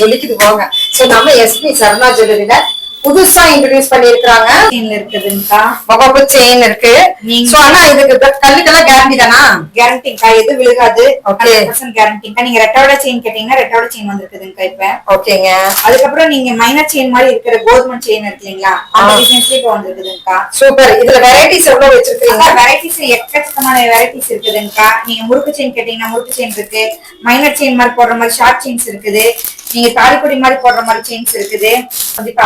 சொல்லிக்கிட்டு போங்க சோ நம்ம எஸ்பி சரணா ஜுவல்லரியில புதுசா இன்ட்ரடியூஸ் பண்ணிருக்காங்க இருக்குதுங்கக்கா. முகப்பு செயின் இருக்கு. சோ ஆனா இதுக்கு கல்லுக்கெல்லாம் கேரண்டி தானா? கேரண்டிங்கக்கா எது விழுகாது. கேரண்டிங்கா நீங்க ரெட்டோட செயின் கேட்டீங்கன்னா ரெட்டோட செயின் வந்திருக்குதுங்கக்கா இப்ப. ஓகேங்க அதுக்கப்புறம் நீங்க மைனர் செயின் மாதிரி இருக்கிற கோல்மன் செயின் இருக்கு இல்லைங்களா? அந்த. டிசைன்ஸ்லயே இப்ப வந்திருக்குதுங்கக்கா. சூப்பர் இதுல வெரைட்டிஸ் எவ்வளவு வச்சிருக்கீங்க? வெரைட்டிஸ் எக்கச்சக்கமான வெரைட்டிஸ் இருக்குதுங்கக்கா. நீங்க முறுக்கு செயின் கேட்டீங்கன்னா முறுக்கு செயின் இருக்கு. மைனர் செயின் மாதிரி போடுற மாதிரி ஷார்ட் செயின்ஸ் இருக்குது. நீங்க தாலிக்குடி மாதிரி போடுற மாதிரி செயின்ஸ் இருக்குது.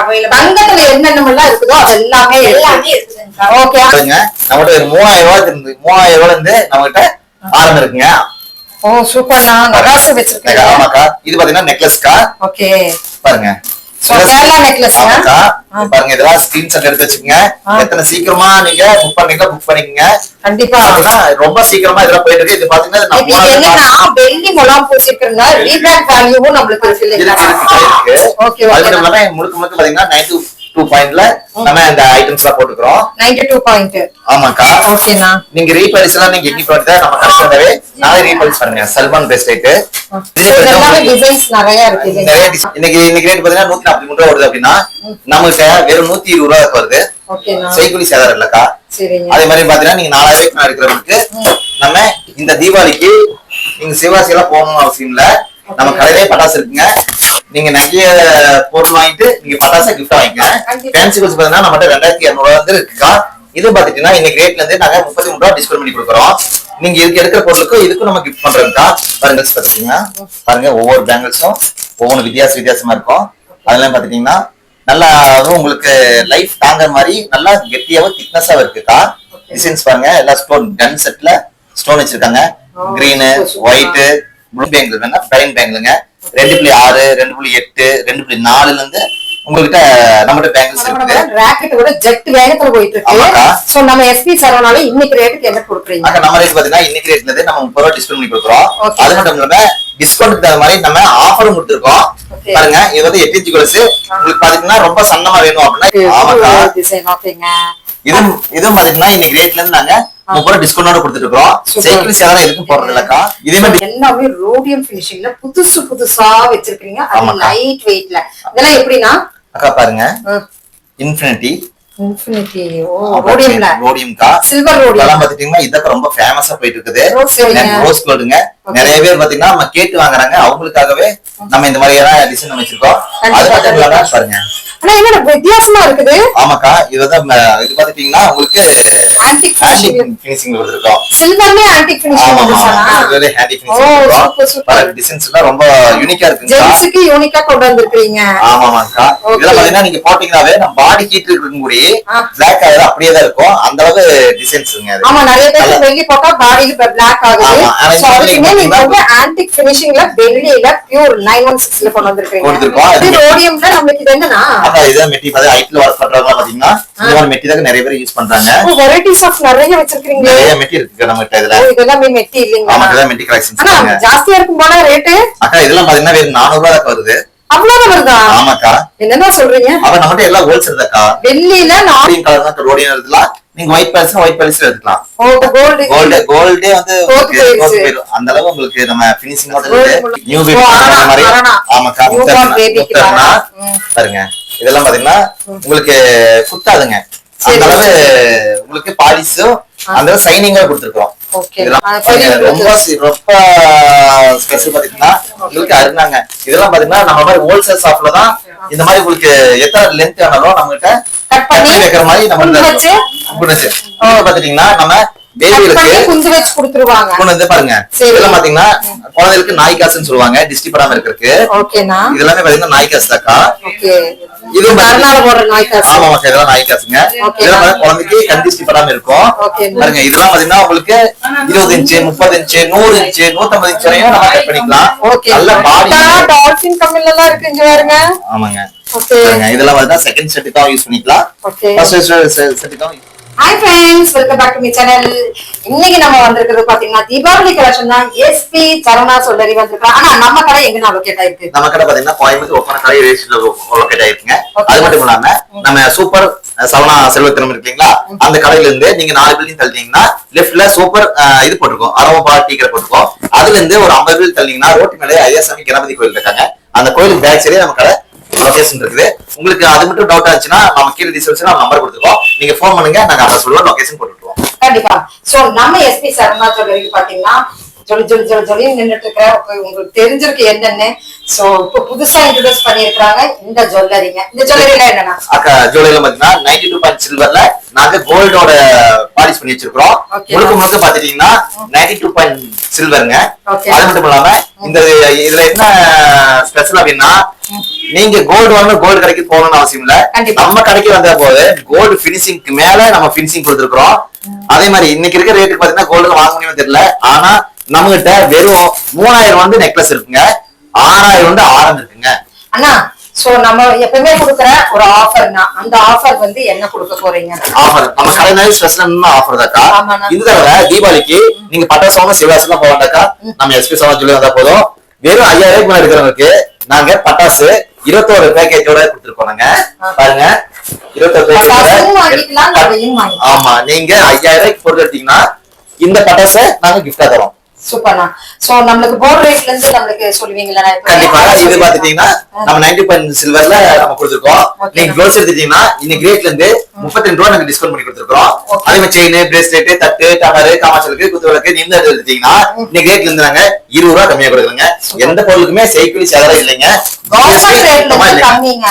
அவைலபிள் தங்கத்துல என்னென்னலாம் இருக்குதோ அது எல்லாமே எல்லாமே இருக்குதுங்கக்கா ஓகே பாருங்க நம்மகிட்ட ஒரு மூவாயிரம் ரூபாய் இருந்து மூவாயிரம் ரூபாய்ல இருந்து நம்மகிட்ட ஆரம்பம் இருக்குங்க. ஓ சூப்பர்ண்ணா நகாசு வச்சிருக்கீங்க ஆமாக்கா. இது பாத்தீங்கன்னா நெக்லஸ்க்கா ஓகே பாருங்க. பாருங்க இதெல்லாம் ஸ்கிரீன்ஷாட் எடுத்து வச்சுக்கோங்க. எத்தனை சீக்கிரமா நீங்க புக் பண்ணீங்களா புக் பண்ணிக்கங்க. கண்டிப்பா. ரொம்ப சீக்கிரமா இதெல்லாம் போயிட்டு இருக்கு. இது பாத்தீங்கன்னா வெள்ளி முலாம் பூசிருக்கிறதுனால ரீபிராண்ட் வேல்யூவும் நம்மளுக்கு இருக்கு. முழுக்க முழுக்க பாத்தீங்கன்னா நைன் டூ பாயிண்ட்ல நம்ம இந்த ஐட்டம்ஸ் எல்லாம் போட்டுக்கிறோம். நைன்டி டூ பாயிண்ட் ஆமாக்கா ஓகேண்ணா நீங்க ரீபாலிஸ் எல்லாம் நீங்க எங்க போட்டு நம்ம கஷ்டமாவே நாளை ரீபாலிஸ் பண்ணுங்க. சல்மான் பெஸ்ட் நிறைய இருக்கு. இன்னைக்கு இன்னைக்கு ரேட் பாத்தீங்கன்னா நூத்தி நாற்பத்தி மூணு ரூபா வருது அப்படின்னா நம்மகிட்ட வெறும் நூத்தி இருபது ரூபா வருது. செய்குலி சேதாரம் இல்லக்கா. அதே மாதிரி பாத்தீங்கன்னா நீங்க நாலாயிரம் இருக்கிறவங்களுக்கு நம்ம இந்த தீபாவளிக்கு நீங்க சிவாசி எல்லாம் போகணும்னு அவசியம் இல்ல. நம்ம கடையிலே பட்டாசு இருக்குங்க. நீங்க நிறைய பொருள் வாங்கிட்டு நீங்க பட்டாசு கிஃப்ட் கண்டிப்பா. ஃபேன்சி கோச்சு பாத்தீங்கன்னா நம்மகிட்ட ரெண்டாயிரத்தி இரநூறுவா வந்து இருக்குக்கா. இது பாத்துட்டீங்கன்னா இன்னைக்கு ரேட்ல இருந்து நாங்க முப்பத்தி மூணு ரூபா டிஸ்கவுண்ட் பண்ணி கொடுக்குறோம். நீங்க இதுக்கு எடுக்கிற பொருளுக்கும் இதுக்கும் நம்ம கிஃப்ட் பண்றோம்க்கா பேங்கிள்ஸ் பாத்துட்டீங்கன்னா பாருங்க ஒவ்வொரு பேங்கிள்ஸும் ஒவ்வொரு வித்தியாச வித்தியாசமா இருக்கும். அதெல்லாம் பாத்துட்டீங்கன்னா நல்லா அதுவும் உங்களுக்கு லைஃப் தாங்குற மாதிரி நல்லா கெட்டியாவும் திக்னஸாவும் இருக்குக்கா. டிசைன்ஸ் பாருங்க எல்லா ஸ்டோன் கன் செட்ல ஸ்டோன் வச்சிருக்காங்க. Green super, super. White blue bangle வேணா பிரைன் பேங்கிளுங்க ரெண்டு புள்ளி ஆறு ரெண்டு புள்ளி எட்டு ரெண்டு புள்ளி நாலுல இருந்து உங்ககிட்ட நம்மகிட்ட பேங்கிள்ஸ் இருக்குது. ராக்கெட் விட ஜெட் வேகத்துல போயிட்டு. இருக்கு சோ நம்ம எஸ்பி சரவணால இன்னைக்கு ரேட்டுக்கு என்ன கொடுக்குறீங்க? அக்கா நம்ம ரேட் பாத்தீங்கன்னா இன்னைக்கு ரேட்ல இருந்து நம்ம முப்பது ரூபா டிஸ்கவுண்ட் பண்ணி கொடுக்குறோம். அது மட்டும் இல்லாம டிஸ்கவுண்ட் தர மாதிரி நம்ம ஆஃபரும் கொடுத்துருக்கோம். பாருங்க இது வந்து எட்டு இன்ச்சு கொலுசு உங்களுக்கு பாத்தீங்கன்னா ரொம்ப சன்னமா வேணும் அப்படின்னா ஆமாக்கா. இது இதுவும் பாத்தீங்கன்னா இன்னைக்கு ரேட்ல இருந்து நாங்க முப்பது டிஸ்கவுண்டோட கொடுத்துட்டு இருக்கோம் Super. சைக்கிள் சேதாரம் எதுக்கும் போறது இல்லக்கா இதே மாதிரி எல்லாமே ரோடியம் பினிஷிங்ல புதுசு புதுசா வச்சிருக்கீங்க அது. லைட் வெயிட்ல இதெல்லாம் எப்படின்னா? அக்கா பாருங்க. இன்ஃபினிட்டி ரொம்ப ஃபேமஸா போயிட்டு இருக்குது சரிங்க. ரோஸ் கோல்டுங்க நிறைய பேர் பாத்தீங்கன்னா நம்ம கேட்டு வாங்குறாங்க. அவங்களுக்காகவே நம்ம இந்த மாதிரி எல்லாம் டிசைன் வச்சிருக்கோம் அது பாருங்க. வித்தியாசமா இருக்குது? ஆமாக்கா இது வந்து ம, இது பாத்துட்டீங்கன்னா உங்களுக்கு ஆன்டிக் ஹேண்டி பினிஷிங் பினிஷிங் கொடுத்துருக்கோம். சில்வர்லயே ஆன்டிக் பினிஷிங் ஆமா ஆமா வந்துருச்சா ஹேண்டி ஓ, super, super. பினிஷிங் டிசைன்ஸ் எல்லாம் ரொம்ப யூனிக்கா இருக்குங்கக்கா. ஜென்ஸுக்கு யூனிக்கா கொண்டு வந்திருக்கீங்க ஆமாமாக்கா. இதெல்லாம் பாத்தீங்கன்னா நீங்க போட்டீங்கன்னாவே நம்ம பாடி ஹீட் இருக்கும் கூடி பிளாக் ஆகுது அப்படியே தான் இருக்கும். அந்த அளவு டிசைன்ஸுங்க அது. ஆமா நிறைய பேருக்கு வெள்ளி போட்டா பாடியில பிளாக் ஆகுது. ஆமா, சோ அதுக்குமே நீங்க வந்து ஆன்டிக் பினிஷிங்ல வெள்ளியில பியூர் நைன் ஒன் சிக்ஸ்ல கொண்டு வந்திருக்கீங்க. இது ரோடியம்ல நம்மளுக்கு இது என்னன்னா? அதான் இதான் மெட்டி பாத்து ஐட்ல ஒர்க் பண்றவங்க பாத்தீங்கன்னா இந்த மெட்டி தான் நிறைய பேர் யூஸ் பண்றாங்க. வெரைட்டிஸ் ஆஃப் நிறைய வச்சிருக்கீங்க நிறைய மெட்டி இருக்கு நம்ம கிட்ட இதுல இதெல்லாமே மெட்டி ஆமா இல்லைங்களா இதெல்லாம் மெட்டி கலெக்ஷன்ஸ் ஜாஸ்தியா இருக்கும் போல ரேட்டு அக்கா இதெல்லாம் பாத்தீங்கன்னா வெறும் நானூறு ரூபாய் தான் வருது. அவ்வளவு வருதா? ஆமாக்கா. என்னன்னா சொல்றீங்க? அவன் நம்மகிட்ட எல்லாம் ஹோல்சேல் தாக்கா வெள்ளியில நான் ரோடியம் கலர் தான் ரோடியம் எடுத்துலாம் நீங்க ஒயிட் பேலஸ் ஒயிட் பேலஸ் எடுத்துக்கலாம். கோல்டு கோல்டு கோல்டே வந்து. அந்த அளவு உங்களுக்கு நம்ம பினிஷிங் Gold நியூ மாதிரி. ஆமாக்கா முத்தர்னா. பாருங்க. இதெல்லாம் பாத்தீங்கன்னா உங்களுக்கு குத்தாதுங்க. அந்த அளவு. உங்களுக்கு பாலிஷும் அந்த சைனிங்கா கொடுத்துருக்கோம் ரொம்ப ரொம்ப ஸ்பெஷல் பாத்தீங்கன்னா உங்களுக்கு அருந்தாங்க. இதெல்லாம் பாத்தீங்கன்னா நம்ம மாதிரி ஹோல்சேல் ஷாப்ல தான் இந்த மாதிரி உங்களுக்கு எத்தனை லென்த் ஆனாலும் நம்ம கிட்ட கட் பண்ணி வைக்கிற மாதிரி நம்ம பாத்துட்டீங்கன்னா நம்ம குஞ்சு வச்சு கொடுத்துருவாங்க. கொண்டு பாருங்க. இதெல்லாம் பாத்தீங்கன்னா குழந்தைகளுக்கு நாய் காசுன்னு சொல்லுவாங்க. டிஸ்டி படாம இருக்கிறதுக்கு. ஓகேண்ணா. இதெல்லாமே பாத்தீங்கன்னா நாய் காசு தாக்கா. ஓகே. இது கருநாள் போடுற நாய் காசு. ஆமா ஆமா இதெல்லாம் நாய் காசுங்க. Okay. இதெல்லாம் பாத்தீங்கன்னா குழந்தைக்கு கண் டிஸ்டி படாம இருக்கும். பாருங்க இதெல்லாம் பாத்தீங்கன்னா உங்களுக்கு இருபது இன்ச்சு முப்பது இன்ச்சு நூறு இன்ச்சு நூத்தம்பது இன்ச்சு வரையும் நம்ம கட் பண்ணிக்கலாம். ஓகே. நல்ல பாடி. டால்பின் கம்மில எல்லாம் பாருங்க. ஆமாங்க. இதெல்லாம் பாத்தீங்கன்னா செகண்ட் செட்டுக்காகவும் யூஸ் பண்ணிக்கலாம். Okay. First செட்டுக்காகவும் hi friends welcome back to me channel இன்னைக்கு நம்ம வந்திருக்கிறது பாத்தீங்கன்னா தீபாவளி கலெக்ஷன் தான். எஸ்பி சரணா சொல்லரி வந்திருக்கோம் ஆனா நம்ம கடை எங்க லொகேட் ஆயிருக்கு? நம்ம கடை பாத்தீங்கன்னா கோயம்புத்தூர் ஒப்பன கடை ரேஸ்ல லொக்கேட் ஆயிருக்குங்க. அது மட்டும் இல்லாம நம்ம சூப்பர் சவனா செல்வத்திரம் இருக்கு இல்லைங்களா அந்த கடையில இருந்து நீங்க நாலு பில்டிங் தள்ளிட்டீங்கன்னா லெஃப்ட்ல சூப்பர் இது போட்டிருக்கோம். அரவப்பா டீ கடை போட்டிருக்கோம். அதுல இருந்து ஒரு ஐம்பது பில் தள்ளிங்கன்னா ரோட்டு மேலே ஐயாசாமி கணபதி கோயில் இருக்காங்க. அந்த கோயிலுக்கு பேக் சைடே நம்ம கடை லொகேஷன் இருக்குது உங்களுக்கு அது மட்டும் டவுட் ஆச்சுன்னா நம்ம கீழே டிஸ்கிரிப்ஷன் நம்ம நம்பர் கொடுத்துருவோம். நீங்க ஃபோன் பண்ணுங்க நாங்க அதை சொல்லுவோம் லொகேஷன் போட்டுருவோம் கண்டிப்பா. சோ நம்ம எஸ்பி சரவணா வரைக்கும் பாத்தீங்கன்னா ஜொலி ஜொலி ஜொலி ஜொலி நின்னுட்டு இருக்கிற உங்களுக்கு தெரிஞ்சிருக்கு என்னன்னு. சோ இப்போ புதுசா இன்ட்ரோடியூஸ் பண்ணிருக்காங்க இந்த ஜுவல்லரிங்க இந்த ஜுவல்லரில என்னன்னா? அக்கா ஜுவல்லரில பாத்தீங்கன்னா நைன்டி டூ பாயிண்ட் சில்வர்ல நாங்க கோல்டோட பாலிஷ் பண்ணி வச்சிருக்கிறோம். முழுக்க முழுக்க பாத்துட்டீங்கன்னா நைன்டி டூ பாயிண்ட் சில்வருங்க. அது மட்டும் இல்லாம இந்த இதுல என்ன ஸ்பெஷல் அப்படின்னா நீங்க கோல்டு வாங்கணும் கோல்டு கடைக்கு போகணும்னு அவசியம் இல்ல. நம்ம கடைக்கு வந்த போது கோல்டு பினிஷிங்க்கு மேல நம்ம பினிஷிங் கொடுத்துருக்கோம் அதே மாதிரி இன்னைக்கு இருக்க ரேட்டுக்கு பாத்தீங்கன்னா கோல்டு வாங்க முடியுமே தெரியல. ஆனா நம்ம கிட்ட வெறும் மூணாயிரம் வந்து நெக்லஸ் இருக்குங்க. ஆறாயிரம் வந்து ஆரம் இருக்குங்க. அண்ணா சோ நம்ம எப்பவுமே கொடுக்குற ஒரு ஆஃபர்னா அந்த ஆஃபர் வந்து என்ன கொடுக்க போறீங்க? ஆஃபர் நம்ம கலைஞர் ஸ்பெஷல் ஆஃபர் தாக்கா. இந்த தடவை தீபாவளிக்கு நீங்க பட்டாசு சிவராசி தான் போக வேண்டாக்கா நம்ம எஸ்பி சவா சொல்லி வந்தா போதும். வெறும் ஐயாயிரம் ரூபாய் எடுக்கிறவங்களுக்கு நாங்க பட்டாசு இருபத்தோரு பேக்கேஜோட கொடுத்துருக்கோம் நாங்க பாருங்க. இருபத்தோரு ஆமா நீங்க ஐயாயிரம் ரூபாய்க்கு பொருள் எடுத்தீங்கன்னா இந்த பட்டாசை நாங்க கிஃப்டா தரோம். சூப்பர்ண்ணா சோ நம்மளுக்கு போர்ட் ரேட்ல இருந்து நம்மளுக்கு சொல்லுவீங்களா கண்டிப்பா. இது. பாத்துட்டீங்கன்னா நம்ம நைன்டி பாயிண்ட் சில்வர்ல நம்ம கொடுத்துருக்கோம். நீங்க க்ளோஸ் எடுத்துட்டீங்கன்னா இன்னைக்கு ரேட்ல இருந்து முப்பத்தி ரெண்டு ரூபா நாங்க டிஸ்கவுண்ட் பண்ணி கொடுத்துருக்கோம். அதே மாதிரி செயின் பிரேஸ்லெட் தட்டு டமரு காமாச்சலுக்கு குத்து விளக்கு இந்த எடுத்துட்டீங்கன்னா இன்னைக்கு ரேட்ல இருந்து நாங்க இருபது ரூபா கம்மியா கொடுக்குறோங்க. எந்த பொருளுக்குமே செய்கூலி சேதாரம் இல்லைங்க. கம்மிங்க.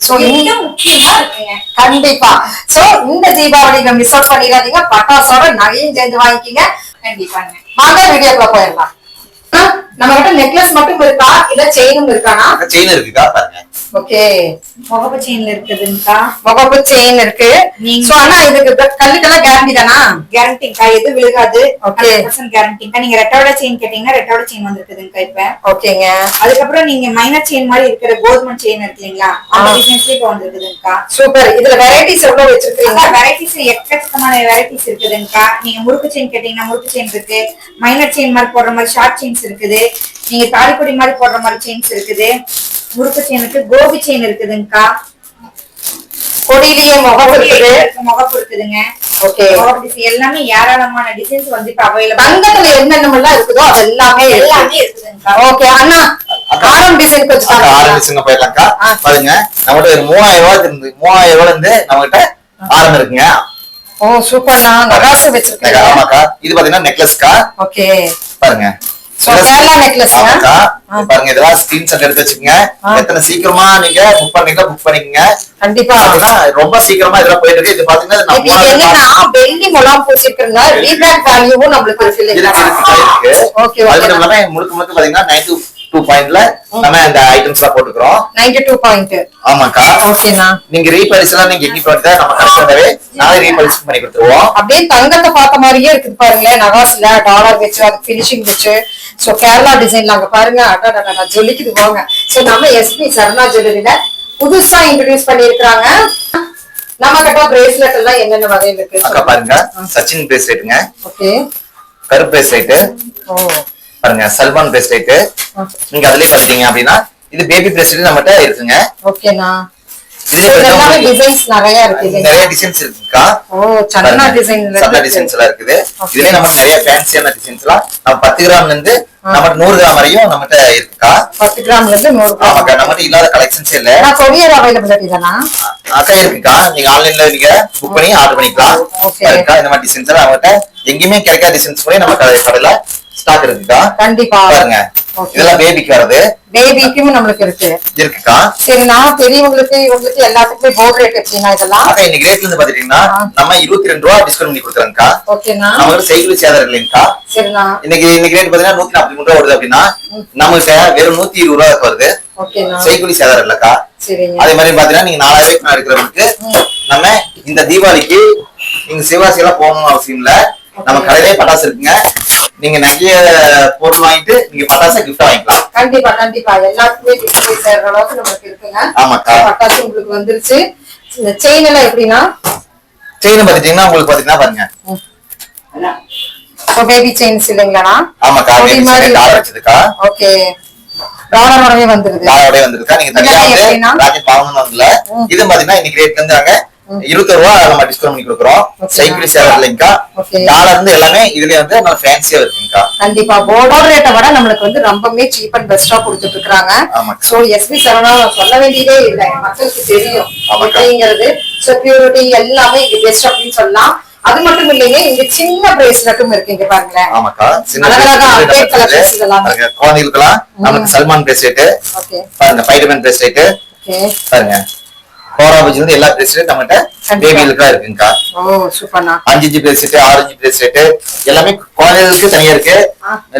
சோ இது இந்த முக்கியமா இருக்குங்க. கண்டிப்பா. சோ இந்த தீபாவளிக்கு மிஸ் அவுட் பண்ணிடாதீங்க. பட்டாசோட நகையும் சேர்ந்து வாங்கிக்கிங்க. கண்டிப்பாங்க. வாங்க வீடியோக்குள்ள போயிடலாம் ஆ, நம்ம கிட்ட நெக்லஸ் மட்டும் இருக்கா? இல்ல செயினும் இருக்கானா செயின் இருக்குக்கா பாருங்க. ஓகே முகப்பு செயின்ல இருக்குதுங்கக்கா முகப்பு செயின் இருக்கு. சோ ஆனா இதுக்கு கல்லுக்கெல்லாம் கேரண்டி தானா? கேரண்டிங்கா எது விழுகாது. பர்சன்ட் கேரண்டிங்கா நீங்க ரெட்டோட செயின் கேட்டீங்கன்னா ரெட்டோட செயின் வந்திருக்குதுங்கக்கா இப்ப. ஓகேங்க அதுக்கப்புறம் நீங்க மைனர் செயின் மாதிரி இருக்கிற கோதுமை செயின் இருக்கு இல்லைங்களா? அந்த ஆ. டிசைன்ஸ்லயே இப்ப வந்திருக்குதுங்கக்கா. சூப்பர் இதுல வெரைட்டிஸ் எவ்வளவு வச்சிருக்கீங்க வெரைட்டிஸ் எக்கச்சக்கமான வெரைட்டிஸ் இருக்குதுங்கக்கா. நீங்க முறுக்கு செயின் கேட்டீங்கன்னா முறுக்கு செயின் இருக்கு. மைனர் செயின் மாதிரி போடுற மாதிரி ஷார்ட் செயின்ஸ் இருக்குது. நீங்க தாலிக்குடி மாதிரி போடுற மாதிரி செயின்ஸ் இருக்குது. முறுக்கு செயின் இருக்கு கோபி செயின் இருக்குதுங்கக்கா. கொடியிலேயே முகம் இருக்குது. முகப்பு இருக்குதுங்க ஓகே. எல்லாமே ஏராளமான டிசைன்ஸ் வந்து இப்ப அவைலபிள் தங்கத்துல என்னென்னலாம் இருக்குதோ அது எல்லாமே எல்லாமே இருக்குதுங்கக்கா. ஓகே அண்ணா ஆரம் டிசைன் கொஞ்சம் காமிங்களா? ஆரம்பிச்சுங்க போயிடலாம்க்கா. பாருங்க நம்மகிட்ட ஒரு மூவாயிரம் ரூபாய் இருந்து மூவாயிரம் ரூபாய் இருந்து நம்மகிட்ட ஆரம் இருக்குங்க. ஓ சூப்பர்ண்ணா. நகாசு வச்சிருக்கீங்க. ஆமாக்கா. இது பாத்தீங்கன்னா நெக்லஸ்க்கா ஓகே. பாருங்க. பாருங்க இதெல்லாம் ஸ்கிரீன்ஷாட் எடுத்து வச்சுக்கோங்க. எத்தனை சீக்கிரமா நீங்க புக் பண்ணீங்களோ புக் பண்ணிக்கங்க. கண்டிப்பா. ரொம்ப சீக்கிரமா இதெல்லாம் போயிட்டு இருக்கு. இது பாத்தீங்கன்னா வெள்ளி முலாம் பூசிருக்கிறதுனால ரீபேக் வேல்யூவும் நம்மளுக்கு இருக்கு முழுக்க முழுக்க பாத்தீங்கன்னா நைன் டூ பாயிண்ட்ல நம்ம இந்த ஐட்டம்ஸ் எல்லாம் போட்டுக்கிறோம். நைன்டி டூ பாயிண்ட் ஆமாக்கா. ஓகேண்ணா. நீங்க ரீபாலிஸ் எல்லாம் நீங்க எண்ணி பார்த்தா நம்ம கஷ்டமாவே நாளை ரீபாலிஸ் பண்ணி கொடுத்துருவோம். அப்படியே தங்கத்தை பார்த்த மாதிரியே இருக்குது பாருங்களேன். நகாஸ்ல டாலர் வச்சு அது பினிஷிங் வச்சு. சோ கேரளா டிசைன்ல அங்க பாருங்க. அடடடடா, ஜொலிக்குது போங்க சோ நம்ம எஸ்பி சரணா ஜுவல்லரியில புதுசா இன்ட்ரடியூஸ் பண்ணிருக்காங்க நம்ம கிட்ட பிரேஸ்லெட் எல்லாம் என்னென்ன வகையில் இருக்கு? பாருங்க. சச்சின் பிரேஸ்லெட்டுங்க ஓகே கருப்பு பிரேஸ்லெட்டு ஓ. பாருங்க சல்மான் பிரேஸ்லெட்டு நீங்க அதுலயே பாத்தீங்க அப்படின்னா இது பேபி பிரேஸ்லெட் நம்மகிட்ட இருக்குங்க. ஓகேண்ணா இதுல நிறைய இருக்கு டிசைன்ஸ் இருக்குக்கா? சன்னா டிசைன்ல சன்னா டிசைன்ஸ் எல்லாம் இருக்குது. இதுலயே நமக்கு நிறைய ஃபேன்சியான டிசைன்ஸ் எல்லாம் நம்ம பத்து கிராம்ல இருந்து நம்ம நூறு கிராம் வரையும் நம்மகிட்ட இருக்குக்கா. பத்து கிராம்ல இருந்து நூறு கிராம். ஆமாக்கா நம்மகிட்ட இல்லாத கலெக்ஷன்ஸ் இல்ல. கொரியர் தானா? அக்கா இருக்குக்கா. நீங்க ஆன்லைன்ல நீங்க புக் பண்ணி ஆர்டர் பண்ணிக்கலாம். இருக்கா இந்த மாதிரி டிசைன்ஸ் எல்லாம் நம்மகிட்ட எங்கேயுமே கிடைக்காத டிசைன்ஸ் கூட நம்ம கடையில ஸ்டாக் இருக்குக்கா? கண்டிப்பா. பாருங்க. இதெல்லாம் பேபிக்கு வர்றது. பேபிக்கும் நம்மளுக்கு இருக்கு. இருக்குக்கா. சரி நான் பெரியவங்களுக்கு இவங்களுக்கு எல்லாத்துக்குமே போர்ட் ரேட் எப்படின்னா இதெல்லாம்? இன்னைக்கு ரேட்ல இருந்து பாத்துட்டீங்கன்னா. நம்ம இருபத்தி ரெண்டு ரூபா டிஸ்கவுண்ட் பண்ணி கொடுக்குறோம்க்கா ஓகேண்ணா நம்மகிட்ட செய்குலி சேதாரம் இல்லைங்கக்கா சரிண்ணா இன்னைக்கு இன்னைக்கு ரேட் பாத்தீங்கன்னா நூத்தி நாற்பத்தி மூணு ரூபா வருது அப்படின்னா நம்மகிட்ட வெறும் நூத்தி இருபது ரூபா வருது. செய்குலி சேதாரம் இல்லக்கா. அதே மாதிரி பாத்தீங்கன்னா நீங்க நாலாயிரம் ரூபாய்க்கு எடுக்கிறவங்களுக்கு நம்ம இந்த தீபாவளிக்கு நீங்க சிவாசி எல்லாம் போகணும்னு அவசியம் இல்ல. நம்ம கடையிலே பட்டாசு இருக்குங்க. நீங்க நிறைய பொருள் வாங்கிட்டு நீங்க பட்டாசை கிஃப்ட் வாங்கிக்கலாம். கண்டிப்பா கண்டிப்பா. எல்லாத்துக்குமே கிஃப்ட் போய் சேர்ற அளவுக்கு நமக்கு இருக்குங்க. ஆமாக்கா பட்டாசு உங்களுக்கு வந்துருச்சு. இந்த செயின் எல்லாம் எப்படின்னா? செயின் பாத்துட்டீங்கன்னா உங்களுக்கு பாத்தீங்கன்னா பாருங்க. பேபி செயின்ஸ் இல்லைங்களாண்ணா? ஆமாக்கா கொடி மாதிரி. Dollar வச்சதுக்கா okay. டாலரோடவே வந்துருது. டாலரோட வந்திருக்கா நீங்க தனியா வந்து? ராக்கெட் வாங்கணும் இல்ல. இது பாத்தீங்கன்னா இன்னைக்கு ரேட்ல இருந்து நாங்க இருபத்தி ரூபா நம்ம டிஸ்கவுண்ட் பண்ணி கொடுக்குறோம். சைக்கிள் சேர் இல்லைங்கக்கா. டாலர் இருந்து எல்லாமே இதுல வந்து நல்லா ஃபேன்சியா இருக்குங்கக்கா கண்டிப்பா. போர்டர் ரேட்டை விட நம்மளுக்கு வந்து ரொம்பவே சீப் அண்ட் பெஸ்டா கொடுத்துட்டு இருக்காங்க. சோ எஸ்பி சரவணா சொல்ல வேண்டியதே இல்லை. மக்களுக்கு தெரியும். ஆமாக்கா. எப்படிங்கிறது? செக்யூரிட்டி எல்லாமே இங்க பெஸ்ட் அப்படின்னு சொல்லலாம். அது மட்டும் இல்லைங்க இங்க சின்ன பிரேஸ்லெட்டும் இருக்கு இங்க பாருங்களேன். ஆமாக்கா. சின்ன அழகழகா நம்ம colors இருக்குது. இதெல்லாமே. பாருங்க, குழந்தைகளுக்கெல்லாம் நமக்கு சல்மான் பிரேஸ்லெட் பாருங்க ஃபைடமன் பிரேஸ்லெட் பாருங்க. கோரா பஜ்ல இருந்து எல்லா பிரேஸ்லெட் நம்மகிட்ட. பேபிகளுக்கா இருக்குங்கக்கா. அஞ்சு இன்ச்சு பிரேஸ்லெட் ஆறு இன்ச்சு பிரேஸ்லெட் எல்லாமே குழந்தைகளுக்கு தனியா இருக்கு.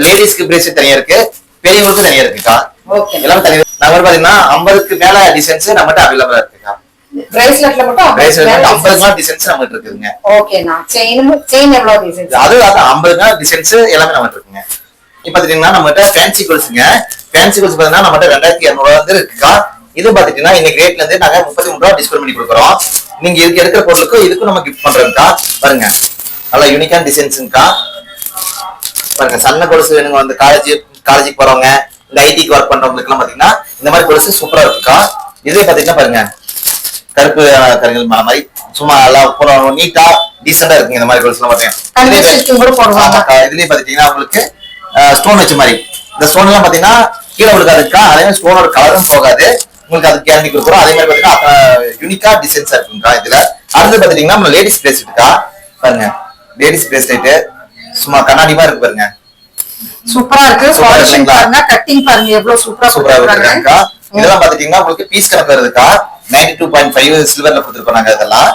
லேடிஸ்க்கு பிரேஸ்லெட் தனியா இருக்கு. பெரியவங்களுக்கு தனியா இருக்குக்கா. ஓகே. எல்லாமே தனியா நம்ம வந்து பாத்தீங்கன்னா ஐம்பதுக்கு மேல டிசைன்ஸ் நம்மகிட்ட அவைலபிளா இருக்குக்கா. பிரேஸ்லெட்ல மட்டும் பிரேஸ்லெட் ஐம்பதுக்கு மேல டிசைன்ஸ் நம்மகிட்ட இருக்குதுங்க. ஓகேண்ணா. செயின் செயின் எவ்வளவு டிசைன்ஸ் அது அது ஐம்பது டிசைன்ஸ் எல்லாமே நம்மகிட்ட இருக்குங்க. இப்ப பாத்தீங்கன்னா நம்மகிட்ட ஃபேன்சி கொலுசு பாத்தீங்கன்னா நம்மகிட்ட ரெண்டாயிரத்தி இரநூறுவா வந்து இருக்குக்கா. இது பாத்தீங்கன்னா இன்னைக்கு ரேட்ல இருந்து நாங்க முப்பத்தி மூணு ரூபா டிஸ்கவுண்ட் பண்ணி கொடுக்குறோம். நீங்க இதுக்கு எடுக்கிற பொருளுக்கும் இதுக்கும் நம்ம கிஃப்ட் பண்றோம்க்கா பாருங்க. நல்லா யூனிக்கான டிசைன்ஸுங்கக்கா பாருங்க சன்ன கொலுசு வேணுங்க வந்து காலேஜ் காலேஜுக்கு போறவங்க இந்த ஐடிக்கு ஒர்க் பண்றவங்களுக்கு எல்லாம் பாத்தீங்கன்னா இந்த மாதிரி கொலுசு சூப்பரா இருக்குக்கா? இதுல பாத்தீங்கன்னா பாருங்க. கருப்பு கருங்கல் மலை மாதிரி. சும்மா எல்லாம் நீட்டா டீசெண்டா இருக்குங்க இந்த மாதிரி கொலுசு எல்லாம் பாத்தீங்கன்னா கூட போடுவாங்க. ஆமாக்கா இதுலயே பாத்தீங்கன்னா உங்களுக்கு ஸ்டோன் வச்ச மாதிரி. இந்த ஸ்டோன் எல்லாம் பாத்தீங்கன்னா கீழே விழுக்காதுக்கா அதே மாதிரி ஸ்டோனோட கலரும் போகாது. உங்களுக்கு அது கேரண்டி கொடுக்குறோம் அதே மாதிரி பாத்தீங்கன்னா யூனிக்கா டிசைன்ஸா இருக்குங்கக்கா இதுல. அடுத்து பாத்தீங்கன்னா நம்ம லேடிஸ் பிரேஸ்லெட்க்கா பாருங்க. லேடிஸ் பிரேஸ்லெட் சும்மா கண்ணாடி மாதிரி இருக்கு பாருங்க. சூப்பரா இருக்கு. சூப்பரா பாலிஷிங் இருக்குங்களா? பாருங்க. கட்டிங் பாருங்க. எவ்வளவு சூப்பரா சூப்பரா இருக்குங்கக்கா இதெல்லாம் பாத்துட்டீங்கன்னா உங்களுக்கு பீஸ் கணக்கு வருதுக்கா. நைன்டி டூ பாயிண்ட் ஃபைவ் சில்வர்ல கொடுத்துருக்கோம் நாங்க இதெல்லாம்.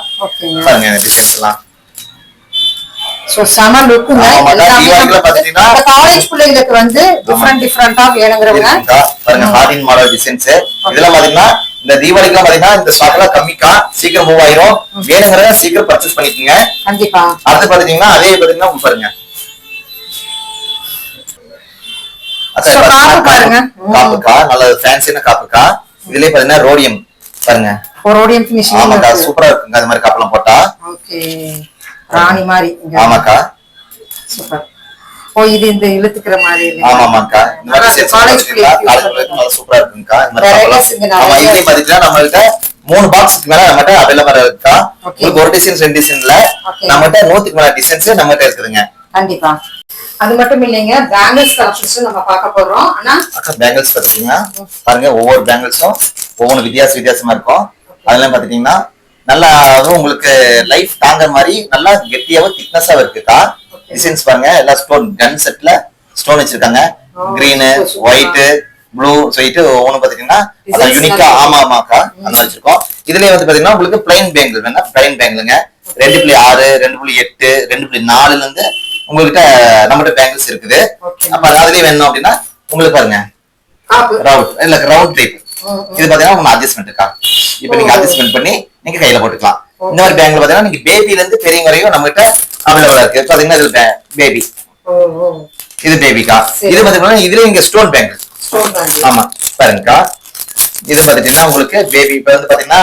பாருங்க டிசைன்ஸ் எல்லாம். சோ செம லுக்குங்க காலேஜ் பிள்ளைங்களுக்கு வந்து டிஃப்ரெண்ட் டிஃப்ரெண்டா வேணுங்கிறவங்க. பாருங்க ஹார்டின் மாடல் டிசைன்ஸ் இதெல்லாம் பாத்தீங்கன்னா இந்த தீபாவளிக்குலாம் பாத்தீங்கன்னா இந்த ஸ்டாக் எல்லாம் கம்மிக்கா சீக்கிரம் மூவ் ஆயிரும். வேணுங்கிறத சீக்கிரம் பர்ச்சேஸ் பண்ணிக்கோங்க. கண்டிப்பா. அடுத்து பாத்தீங்கன்னா அதே பாத்தீங்கன்னா பாருங்க. பாருங்க. காப்புக்கா? நல்ல ஃபேன்சியான காப்புக்கா? இதுலயே பாத்தீங்கன்னா ரோடியம் பாருங்க. ரோடியம் சூப்பரா இருக்குங்க. அது மாதிரி காப்பெல்லாம் போட்டா. ராணி மாதிரி ஆமாக்கா. சூப்பர். ஓ இது இந்த இழுத்துக்கிற மாதிரி ஆமா ஆமாக்கா இந்த மாதிரி காலேஜ் சூப்பரா இருக்குங்கக்கா இந்த மாதிரி Varieties இங்க காப்பெல்லாம். ஆமா நிறைய இதுலயே பாத்தீங்கன்னா நம்மள்ட்ட மூணு பாக்ஸ்க்கு மேல நம்மகிட்ட அவைலபிள் இருக்கா. உங்களுக்கு ஒரு டிசைன்ஸ் ரெண்டு டிசைன்ல. நம்மகிட்ட நூத்துக்கு மேல டிசைன்ஸ் நம்மகிட்ட இருக்குதுங்க. கண்டிப்பா. அது மட்டும் இல்லைங்க பேங்கிள்ஸ் கலெக்ஷன்ஸ் நம்ம பார்க்க போறோம். ஆனா பேங்கிள்ஸ் பாத்தீங்கன்னா பாருங்க ஒவ்வொரு பேங்கிள்ஸும் ஒவ்வொரு வித்தியாச வித்தியாசமா இருக்கும். அதெல்லாம் பாத்துட்டீங்கன்னா நல்லா அதுவும் உங்களுக்கு லைஃப் தாங்குற மாதிரி நல்லா கெட்டியாவும் திக்னஸாவும் இருக்குக்கா. டிசைன்ஸ் பாருங்க எல்லா ஸ்டோன் கன் செட்ல ஸ்டோன் வச்சிருக்காங்க. Green super, super. White blue சொல்லிட்டு ஒவ்வொன்று பாத்தீங்கன்னா யூனிக்கா ஆமா ஆமாக்கா அந்த வச்சிருக்கோம். இதுலயே வந்து பாத்தீங்கன்னா உங்களுக்கு பிளைன் பேங்கிள் வேணா பிளைன் பேங்கிளுங்க ரெண்டு புள்ளி ஆறு ரெண்டு புள்ளி எட்டு ரெண்டு புள்ளி நாலுல இருந்து உங்ககிட்ட நம்மகிட்ட பேங்கிள்ஸ் இருக்குது. அப்ப அதுலயே வேணும் அப்படின்னா உங்களுக்கு பாருங்க. ரவுண்ட் இல்ல ரவுண்ட் டைப் இது பாத்தீங்கன்னா உங்க அட்ஜஸ்ட்மெண்ட் இருக்கா இப்போ நீங்க. அட்ஜஸ்ட்மெண்ட் பண்ணி நீங்க கையில போட்டுக்கலாம். இந்த மாதிரி பேங்க்ல பாத்தீங்கன்னா நீங்க பேபில இருந்து பெரியவங்க வரையும் நம்ம கிட்ட அவைலபிளா இருக்கு. பாத்தீங்கன்னா இது பேபி இது பேபிக்கா. இது பாத்தீங்கன்னா இதுல இங்க ஸ்டோன் பேங்க் ஆமா பாருங்கக்கா. இது பாத்துட்டீங்கன்னா உங்களுக்கு பேபி இப்ப வந்து பாத்தீங்கன்னா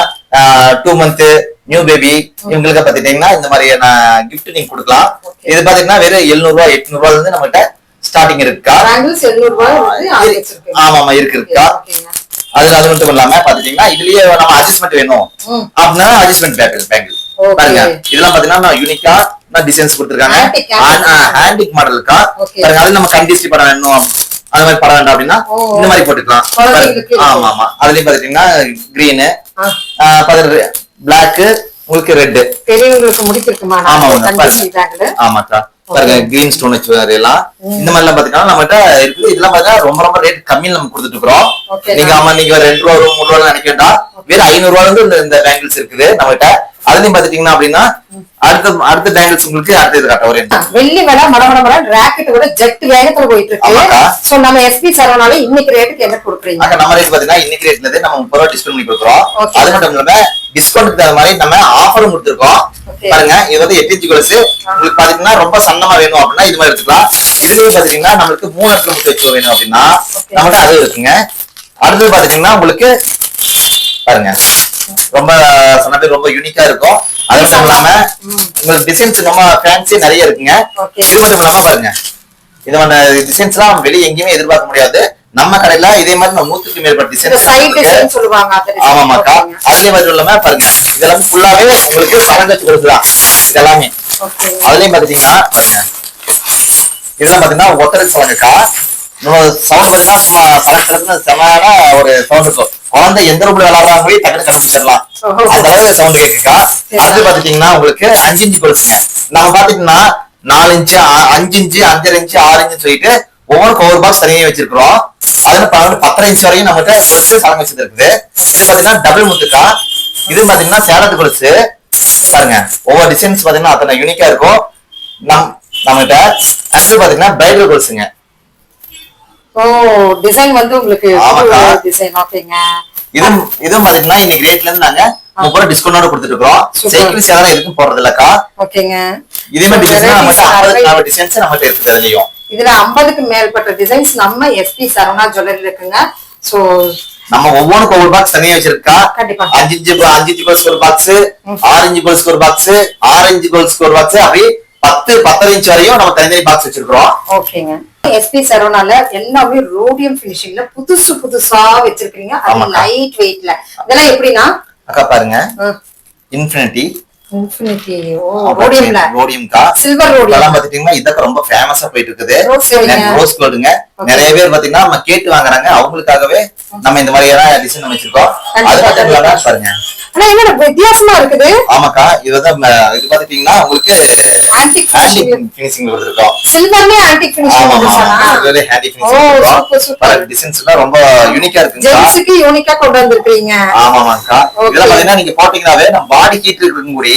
டூ மந்த் நியூ பேபி இவங்களுக்கு பாத்துட்டீங்கன்னா இந்த மாதிரியான gift நீங்க கொடுக்கலாம். இது பாத்தீங்கன்னா வெறும் எழுநூறு ரூபாய் எட்நூறு ரூபாய்ல இருந்து நம்மகிட்ட ஸ்டார்டிங் இருக்கா? பேங்கிள்ஸ் 700 ரூபாய் வந்து ஆறு வச்சிருக்கீங்க ஆமா ஆமா இருக்கு இருக்கா? அது அது மட்டும் இல்லாம பாத்துட்டீங்கன்னா இதுலயே நம்ம அட்ஜஸ்ட்மெண்ட் வேணும். அப்படின்னா அட்ஜஸ்ட்மெண்ட் பேங்கிள் பேங்கிள். பாருங்க. இதெல்லாம் பாத்தீங்கன்னா யூனிக்கா டிசைன்ஸ் கொடுத்துருக்காங்க. ஹேண்டிக் மாடலுக்கா. பாருங்க அது நம்ம கண்டிஸ்டி படம் வேணும். அது மாதிரி படம் வேண்டாம் அப்படின்னா. இந்த மாதிரி போட்டுக்கலாம். ஆமா ஆமா. அதுலயும் பாத்துட்டீங்கன்னா கிரீனு ஆ, பிளாக் உங்களுக்கு ரெட் பெரியவங்களுக்கு முடிச்சிருக்குமா? ஆமா, ஆமாக்கா. பாருங்க கிரீன் ஸ்டோன் வச்சு எல்லாம் இந்த மாதிரி எல்லாம் பாத்தீங்கன்னா நம்மகிட்ட இருக்குது. இதெல்லாம் பாத்தீங்கன்னா ரொம்ப ரொம்ப ரேட் கம்மியில நம்ம கொடுத்துட்டு இருக்கிறோம். நீங்க ஆமா நீங்க ரெண்டு ரூபா மூணு ரூபா நினைக்க வேண்டாம். வெறும் ஐநூறு இருந்து இந்த- இந்த பேங்கிள்ஸ் இருக்குது நம்மகிட்ட. அதுலயும் பாத்துட்டீங்கன்னா அப்படின்னா அடுத்த அடுத்த பேங்கிள்ஸ் உங்களுக்கு அடுத்த இது காட்ட ஒரு வெள்ளி விலை மடமட மட ராக்கெட் விட ஜெட் வேகத்துல போயிட்டு. இருக்கு. சோ நம்ம எஸ்பி சரவணால இன்னைக்கு ரேட்டுக்கு என்ன கொடுக்குறீங்க? அக்கா நம்ம ரேட் பாத்தீங்கன்னா இன்னைக்கு ரேட்ல இருந்து நம்ம முப்பது ரூபா டிஸ்கவுண்ட் பண்ணி கொடுக்குறோம். அது மட்டும் இல்லாம டிஸ்கவுண்ட் தகுந்த மாதிரி நம்ம ஆஃபரும் கொடுத்துருக்கோம். பாருங்க இது வந்து எட்டு கொலுசு உங்களுக்கு பாத்தீங்கன்னா ரொம்ப சன்னமா வேணும் அப்படின்னா இது மாதிரி எடுத்துக்கலாம். இதுலயே பாத்தீங்கன்னா நம்மளுக்கு மூணு இடத்துல முட்டை வச்சு வேணும் அப்படின்னா. நம்மகிட்ட அது இருக்குங்க. அடுத்தது பாத்தீங்கன்னா உங்களுக்கு பாருங்க. ரொம்ப சொன்ன பேர் ரொம்ப யூனிக்கா இருக்கும். அது மட்டும் இல்லாம உங்களுக்கு டிசைன்ஸ் ரொம்ப ஃபேன்சி நிறைய இருக்குங்க. இது மட்டும் இல்லாம பாருங்க. இது டிசைன்ஸ் எல்லாம் வெளியே எங்கேயுமே எதிர்பார்க்க முடியாது. நம்ம கடையில இதே மாதிரி நம்ம நூத்துக்கு மேற்பட்ட டிசைன் சொல்லுவாங்க. ஆமாமாக்கா. அதுலயே மாதிரி இல்லாம பாருங்க. இதெல்லாம் ஃபுல்லாவே உங்களுக்கு சலங்கச்சு கொடுக்குதான் இதெல்லாமே. அதுலயும் பாத்தீங்கன்னா பாருங்க. இதெல்லாம் பாத்தீங்கன்னா ஒத்தரை சலங்கக்கா நம்ம சவுண்ட் பாத்தீங்கன்னா சும்மா சலங்கத்துல செமையான ஒரு சவுண்ட் இருக்கும். குழந்தை எந்த ரூம்ல விளாடுறாங்களே டக்குனு கண்டுபிடிச்சிடலாம். அந்த அளவுக்கு சவுண்ட் கேக்குக்கா. அது பாத்துட்டீங்கன்னா உங்களுக்கு அஞ்சு இன்ச்சு கொலுசுங்க நம்ம பாத்தீங்கன்னா நாலு இன்ச்சு அஞ்சு இன்ச்சு அஞ்சரை இன்ச்சு ஆறு இன்ச்சு சொல்லிட்டு ஒவ்வொரு ஒவ்வொரு பாக்ஸ் தனியாக வச்சிருக்கிறோம். அதுல பன்னெண்டு பத்தரை இன்ச்சு வரையும் நம்மகிட்ட கொலுசு சலங்க வச்சது இருக்குது இது பாத்தீங்கன்னா டபுள் முத்துக்கா? இது பாத்தீங்கன்னா சேலத்து கொலுசு. பாருங்க. ஒவ்வொரு டிசைன்ஸ் பாத்தீங்கன்னா அத்தனை யூனிக்கா இருக்கும். நம் நம்மகிட்ட அடுத்து பாத்தீங்கன்னா பிரைடல் கொலுசுங்க. ஓ டிசைன் வந்து உங்களுக்கு. டிசைன் ஓகேங்க இது இதுவும் பாத்தீங்கன்னா இன்னைக்கு ரேட்ல இருந்து நாங்க முப்பது ரூபா டிஸ்கவுண்டோட கொடுத்துட்டு இருக்கோம். சைக்கிள் சேதாரம் எதுக்கும் போறது இல்லக்கா. ஓகேங்க இதே மாதிரி நம்மகிட்ட நிறைய- ஐம்பது டிசைன்ஸ் இருக்குது அதுலயும் இதுல 50க்கு மேற்பட்ட டிசைன்ஸ் நம்ம எஸ்பி சரவணா ஜுவல்லரி இருக்குங்க. சோ நம்ம ஒவ்வொன்றுக்கு ஒவ்வொரு பாக்ஸ் தனியா வச்சிருக்கா? கண்டிப்பா. அஞ்சு அஞ்சு இன்ச்சு கோல்ஸ்க்கு ஒரு பாக்ஸ் ஆறு இன்ச்சு கோல்ஸ்க்கு ஒரு பாக்ஸ் ஆறு இன்ச்சு கோல்ஸ்க்கு ஒரு பாக்ஸ் அப்படி பத்து பத்தரை இன்ச் வரையும் நம்ம தனித்தனி பாக்ஸ் வச்சிருக்கிறோம். ஓகேங்க. எஸ்பி சரவணால எல்லாமே ரோடியம் பினிஷிங்ல புதுசு புதுசா வச்சிருக்கீங்க அது. லைட் வெயிட்ல இதெல்லாம் எப்படின்னா? அக்கா பாருங்க. இன்ஃபினிட்டி இன்ஃபினிட்டி ஓ ரோடியம்ல ரோடியம்கா சில்வர் இதெல்லாம் ரோடியம் பாத்துட்டீங்கன்னா இதற்கு ரொம்ப ஃபேமஸா போயிட்டு இருக்குது. ரோஸ் கோல்டுங்க நிறைய பேர் பாத்தீங்கன்னா நம்ம கேட்டு வாங்குறாங்க. அவங்களுக்காகவே நம்ம இந்த மாதிரியான டிசைன் வச்சிருக்கோம் அது மட்டும் இல்லாம பாருங்க. ஆனா என்ன வித்தியாசமா இருக்குது? ஆமாக்கா இதுதான் இது பாத்துட்டீங்கன்னா உங்களுக்கு ஆன்டிக் ஆன்டிக் பினிஷிங் பினிஷிங் கொடுத்துருக்கோம். சில்வர்லயே ஆன்டிக் பினிஷிங் ஆமா வந்துச்சானா ஓ, super, super. டிசைன்ஸ் எல்லாம் ரொம்ப யூனிக்கா இருக்குங்கக்கா ஜென்ஸுக்கு யூனிக்கா கொண்டு வந்திருக்கீங்க ஆமாமாக்கா. இதெல்லாம் பாத்தீங்கன்னா நீங்க போட்டீங்கன்னாவே நம்ம பாடி ஹீட் இருக்கும் கூட.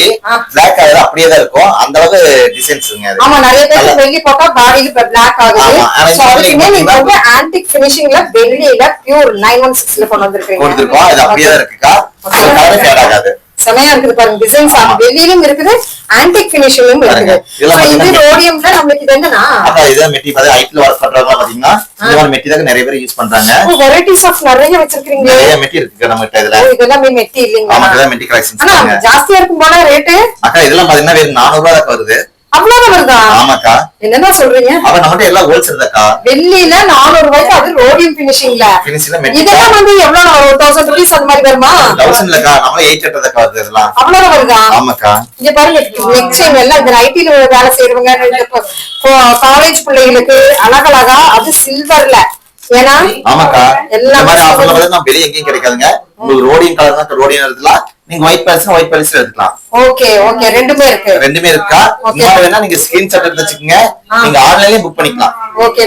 பிளாக் ஆகுது அப்படியே தான் இருக்கும். அந்த அளவு டிசைன்ஸுங்க ஆமா நிறைய பேருக்கு வெள்ளி போட்டா பாடியில பிளாக் ஆகுது. ஆனா நீங்க நீங்க வந்து ஆன்டிக் பினிஷிங்ல வெள்ளியில பியூர் நைன் ஒன் சிக்ஸ்ல கொண்டு வந்திருக்கீங்க கொடுத்துருக்கோம். அது அப்படியே தான் இருக்குக்கா Okay. கலர் ஃபேட் ஆகாது. செமையா இருக்குது பாருங்க. டிசைன்ஸ் ஆமா. வெள்ளியிலும் இருக்குது ஆன்டிக் பாருங்க, இருக்குது இது ரோடியம்ல நம்மளுக்கு இது என்னன்னா? மெட்டி பாத்து பண்றவங்க பாத்தீங்கன்னா இந்த மெட்டி தான் நிறைய பேர் யூஸ் பண்றாங்க. வெரைட்டிஸ் ஆஃப் நிறைய வச்சிருக்கீங்க நிறைய மெட்டி இருக்கு நம்ம கிட்ட இதுல. ஓ, இதெல்லாம் மெட்டி ஆமா இதெல்லாம் மெட்டி கலெக்ஷன்ஸ் ஆனா ஜாஸ்தியா இருக்கும் போல ரேட்டு அக்கா இதெல்லாம் பாத்தீங்கன்னா வெறும் நானூறு ரூபாய் தான் வருது அவ்வளவு வருதா. ஆமாக்கா. என்னன்னா சொல்றீங்க? அவ நம்மகிட்ட எல்லாம் ஹோல்சேல் தாக்கா வெள்ளியில நானூறு ரூபாய்க்கு அது ரோடியம் பினிஷிங்ல பினிஷ்ல மெட்டி இதெல்லாம் வந்து எவ்வளவு தௌசண்ட் ருபீஸ் அந்த மாதிரி வருமா? தௌசண்ட் இல்லக்கா. நம்மள எயிட் ஹண்ட்ரட் தாக்கா வருது இதெல்லாம். அவ்வளவு வருதா? ஆமாக்கா. இங்க பாருங்க நெக் செயின் எல்லாம் இந்த ஐடில வேலை செய்யறவங்க காலேஜ் பிள்ளைகளுக்கு அழகழகா அது சில்வர்ல ஏன்னா ஆமாக்கா. எல்லாம் நம்ம வெளிய எங்கேயும் கிடைக்காதுங்க. உங்களுக்கு ரோடியம் கலர் தான் ரோடியம் நீங்க ஒயிட் பேலஸ் ஒயிட் பேலஸ்ல எடுத்துக்கலாம். ஓகே ஓகே ரெண்டுமே இருக்கு. ரெண்டுமே இருக்கா? மாதிரி வேணா நீங்க ஸ்கிரீன்ஷாட் எடுத்து வச்சுக்கோங்க. நீங்க ஆன்லைன்லயே புக் பண்ணிக்கலாம். ஓகே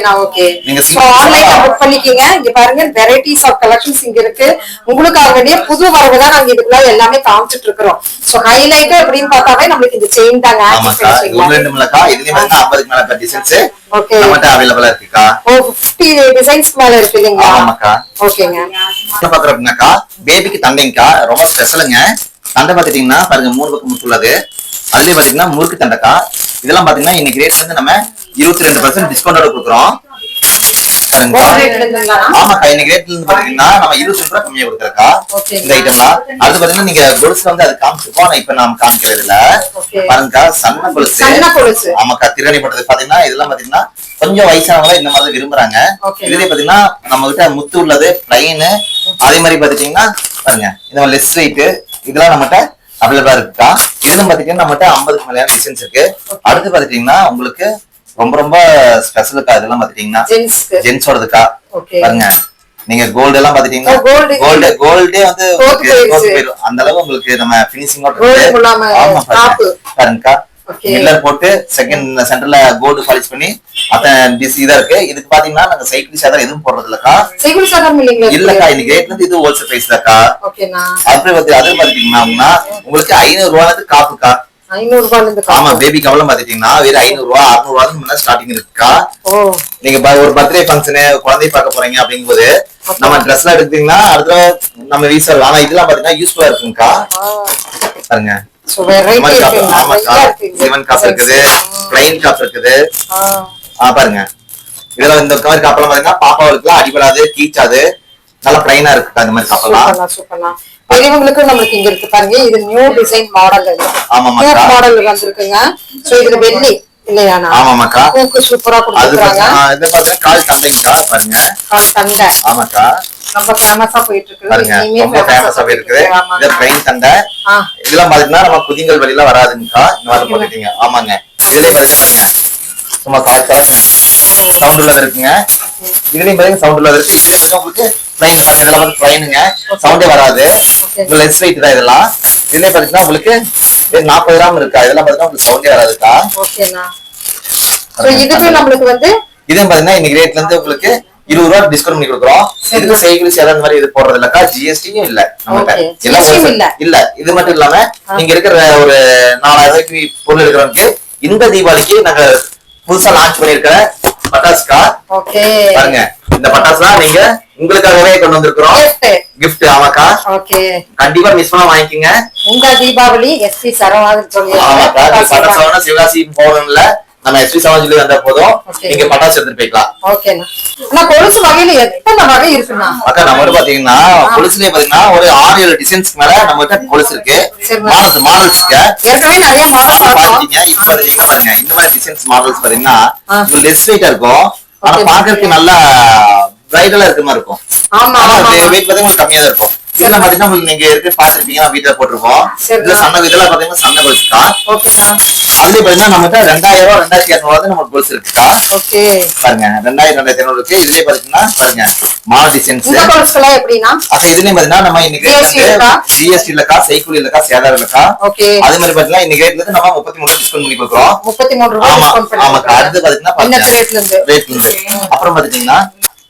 நீங்க சோ see- ஆன்லைன்ல புக் பண்ணிக்கீங்க. இங்க பாருங்க வெரைட்டிஸ் ஆஃப் கலெக்ஷன்ஸ் இங்க இருக்கு. உங்களுக்காக வேண்டிய புது வரவு தான் நாங்க இதுக்குள்ள எல்லாமே காமிச்சிட்டு இருக்கிறோம். சோ ஹைலைட் அப்படின்னு பார்த்தாவே நம்மளுக்கு இந்த செயின் தாங்க ஆமாக்கா. ஒண்ணு ரெண்டு இல்லக்கா இதுலயும் பாத்தீங்கன்னா ஐம்பதுக்கு மேல டிசைன்ஸ் ஓகே நம்மகிட்ட அவைலபிளா இருக்குக்கா? ஓ 50 டிசைன்ஸ் மேல இருக்கு இல்லைங்களா? ஆமாக்கா. ஓகேங்க அப்படின்னாக்கா பேபிக்கு தண்டைங்கக்கா ரொம்ப ஸ்பெஷலுங்க தண்டை பாத்துட்டீங்கன்னா பாருங்க மூணு பக்கம் முத்து உள்ளது அதுலயே பாத்தீங்கன்னா முறுக்கு தண்டைக்கா. இதெல்லாம் பாத்தீங்கன்னா இன்னைக்கு ரேட் வந்து நம்ம இருபத்தி ரெண்டு பர்சன்ட் டிஸ்கவுண்டோட கொடுக்குறோம்? ஆமாக்கா இன்னைக்கு ரேட்ல இருந்து பாத்தீங்கன்னா நம்ம இருபத்தி ரூபாய் கம்மியா Okay. இந்த ஐட்டம்லாம் அடுத்து பாத்தீங்கன்னா நீங்க கொலுசு வந்து அது காமிச்சிருக்கோம். ஆனா இப்ப நாம காமிக்கிறது இல்ல. பாருங்கக்கா சன்ன கொலுசு. ஆமாக்கா திரணி பட்டது பாத்தீங்கன்னா இதெல்லாம் பாத்தீங்கன்னா கொஞ்சம் வயசானவங்க இந்த மாதிரி விரும்புறாங்க. இதுலயே பாத்தீங்கன்னா நம்ம கிட்ட முத்து உள்ளது பிளைன் அதே மாதிரி பாத்துட்டீங்கன்னா பாருங்க இந்த மாதிரி லெஸ் வெயிட் இதெல்லாம் நம்மகிட்ட அவைலபிளா இருக்குக்கா. இதுல பாத்தீங்கன்னா நம்மகிட்ட ஐம்பதுக்கு மேல டிசைன்ஸ் இருக்கு. அடுத்து பாத்துட்டீங்கன்னா உங்களுக்கு ரொம்ப ரொம்ப ஸ்பெஷலுக்கா இதெல்லாம் பாத்துட்டீங்கன்னா ஜென்ஸோடதுக்கா. பாருங்க. நீங்க கோல்டு எல்லாம் பாத்துட்டீங்கன்னா gold. இது- கோல்டு கோல்டே வந்து. அந்த அளவு உங்களுக்கு நம்ம பினிஷிங் Gold இல்லாம top. பாருங்கக்கா. மில்லர் போட்டு செகண்ட் சென்டர்ல கோல்டு பாலிஷ் பண்ணி அத்தனை டிஸ் இதா இருக்கு. இதுக்கு பாத்தீங்கன்னா நாங்க சைக்கிள் சேதம் எதுவும் போடுறது இல்லக்கா சிகிள் சாதம் இல்லக்கா இன்னைக்கு ரேட்ல இருந்து இது ஹோல்சேல் பிரைஸ் தாக்கா. பார்த்து அது பாத்தீங்கன்னா உங்களுக்கு ஐநூறு ரூபாய்க்கு காப்புக்கா ஆமா. பேபி கவலம் பாத்துட்டீங்கன்னா வெறும் ஐநூறு ரூபா அறுநூறு முன்னாடி ஸ்டார்டிங் இருக்குக்கா. ஓ. நீங்க ஒரு பர்த்டே ஃபங்க்ஷனு குழந்தை பார்க்க போறீங்க அப்படிங்கும்போது நம்ம ட்ரெஸ் எல்லாம் எடுத்தீங்கன்னா அடுத்த நம்ம ரீசல் ஆனா இதெல்லாம் பாத்தீங்கன்னா யூஸ்ஃபுல்லா இருக்குங்கக்கா. பாருங்க. காப்பு இருக்குது. பிளைன் காப்பு இருக்குது. பாருங்க. இதுல இந்த மாதிரி காப்பெல்லாம் பாத்தீங்கன்னா பாப்பாவுக்குலாம் அடிபடாது கீச்சாது. நல்லா பிளைனா இருக்கு அந்த மாதிரி காப்பெல்லாம் சூப்பர்ண்ணா சூப்பர்ண்ணா. பெரியவங்களுக்கு நம்மளுக்கு இங்க இருக்கு பாருங்க. இது நியூ டிசைன் மாடல் மாடல் வந்திருக்குங்க. சோ இதுல வெள்ளி இல்லையாண்ணா? ஆமாமாக்கா சூப்பரா கொடுத்துருக்காங்க. இது பாத்தீங்கன்னா கால் தந்தைங்கக்கா பாருங்க. தண்டை ஆமாக்கா. ரொம்ப ஃபேமஸா போயிட்டு இருக்கு ரொம்ப ஃபேமஸா இருக்குது இது தண்டை ஆ, இதெல்லாம் பாத்தீங்கன்னா நம்ம புதிங்கள் வழியில வராதுங்கக்கா. இந்த மாதிரி போட்டுட்டீங்க ஆமாங்க. இதுலயே பாத்தீங்கன்னா சும்மா கால் சவுண்ட் உள்ளது இருக்குங்க. இதுலயும் பாத்தீங்கன்னா சவுண்ட் உள்ளது இருக்கு. இதுலயும் பாத்தீங்கன்னா உங்களுக்கு ட்ரெயின் இதெல்லாம் வந்து ட்ரெயினுங்க சவுண்டே வராது. இது லெஸ் வெயிட் தான் இதெல்லாம். இதுலயே பாத்தீங்கன்னா உங்களுக்கு நாற்பது கிராம் இருக்கா? இதெல்லாம் பாத்தீங்கன்னா உங்களுக்கு சவுண்டே வராதுக்கா. இதுக்கு நம்மளுக்கு வந்து இதுவும் பாத்தீங்கன்னா இன்னைக்கு ரேட்ல இருந்து உங்களுக்கு இருபது ரூபா டிஸ்கவுண்ட் பண்ணி கொடுக்குறோம். இதுக்கு சைக்கிள் இந்த மாதிரி இது போடுறது இல்லக்கா ஜிஎஸ்டியும் இல்ல wholesale. இல்ல. இது மட்டும் இல்லாம நீங்க இருக்கிற ஒரு நாலாயிரம் ரூபாய்க்கு பொருள் எடுக்கிறவங்களுக்கு இந்த தீபாவளிக்கு நாங்க புதுசா லான்ச் பண்ணிருக்கிற பட்டாசுக்கா பாருங்க. இந்த பட்டாசுலாம் நீங்க உங்களுக்காகவே கொண்டு வந்திருக்கிறோம். Gift. ஆமாக்கா. கண்டிப்பா மிஸ் பண்ண வாங்கிக்கோங்க. இந்த தீபாவளி எஸ்பி சரவாதன் சொல்லி ஆமாக்கா. பட்டாசு சிவகாசி போகணும்ல. நம்ம எஸ்பி சமாஜ்ல வந்தா போதும். நீங்க பட்டாசு எடுத்துட்டு போய்க்கலாம். ஓகேண்ணா கொலுசு வகையில எத்தனை வகை இருக்குண்ணா? அக்கா நம்ம வந்து பாத்தீங்கன்னா கொலுசுலயே பாத்தீங்கன்னா ஒரு ஆறு ஏழு டிசைன்ஸ்க்கு மேல நம்ம கிட்ட கொலுசு இருக்கு. மாடல்ஸ் மாடல்ஸ்க்கு ஏற்கனவே நிறைய மாடல் பார்த்தோம் பாத்தீங்க இப்ப பாத்தீங்கன்னா பாருங்க. இந்த மாதிரி டிசைன்ஸ் மாடல்ஸ் பாத்தீங்கன்னா ஆ. லெஸ் வெயிட்டா இருக்கும். ஆனா. பாக்குறதுக்கு நல்லா பிரைடலா இருக்க மாதிரி இருக்கும். ஆமா வெயிட் பாத்தீங்கன்னா உங்களுக்கு கம்மியா தான் இருக்கும் இதெல்லாம் பாத்தீங்கன்னா உங்களுக்கு நீங்க இருக்கு பாத்துருப்பீங்க வீட்டுல போட்டிருக்கோம். இதுல சன்ன இதெல்லாம் பாத்தீங்கன்னா சன்ன கொலுசுக்கா ஓகேண்ணா அதுலயே பாத்தீங்கன்னா நம்மகிட்ட ரெண்டாயிரம் ரூபாய் ரெண்டாயிரத்தி இரநூறுவா வந்து நம்ம கொலுசு இருக்குக்கா ஓகே. பாருங்க ரெண்டாயிரம் ரெண்டாயிரத்தி ஐநூறு இருக்கு. இதுலயே பாத்தீங்கன்னா பாருங்க மாடல் டிசைன்ஸ் இந்த கொலுசுலாம் எப்படின்னா? இதுலயும் பாத்தீங்கன்னா நம்ம இன்னைக்கு? ஜிஎஸ்டி இல்லக்கா சைக்கிள் இல்லக்கா சேதாரம் இல்லக்கா ஓகே. அதே மாதிரி பாத்தீங்கன்னா இன்னைக்கு ரேட்ல இருந்து நம்ம முப்பத்தி மூணு டிஸ்கவுண்ட் பண்ணி கொடுக்குறோம். முப்பத்தி மூணு ரூபாய் ஆமா ஆமாக்கா அடுத்து பாத்தீங்கன்னா இந்த ரேட்ல இருந்து? ரேட்ல இருந்து. அப்புறம் பாத்தீங்கன்னா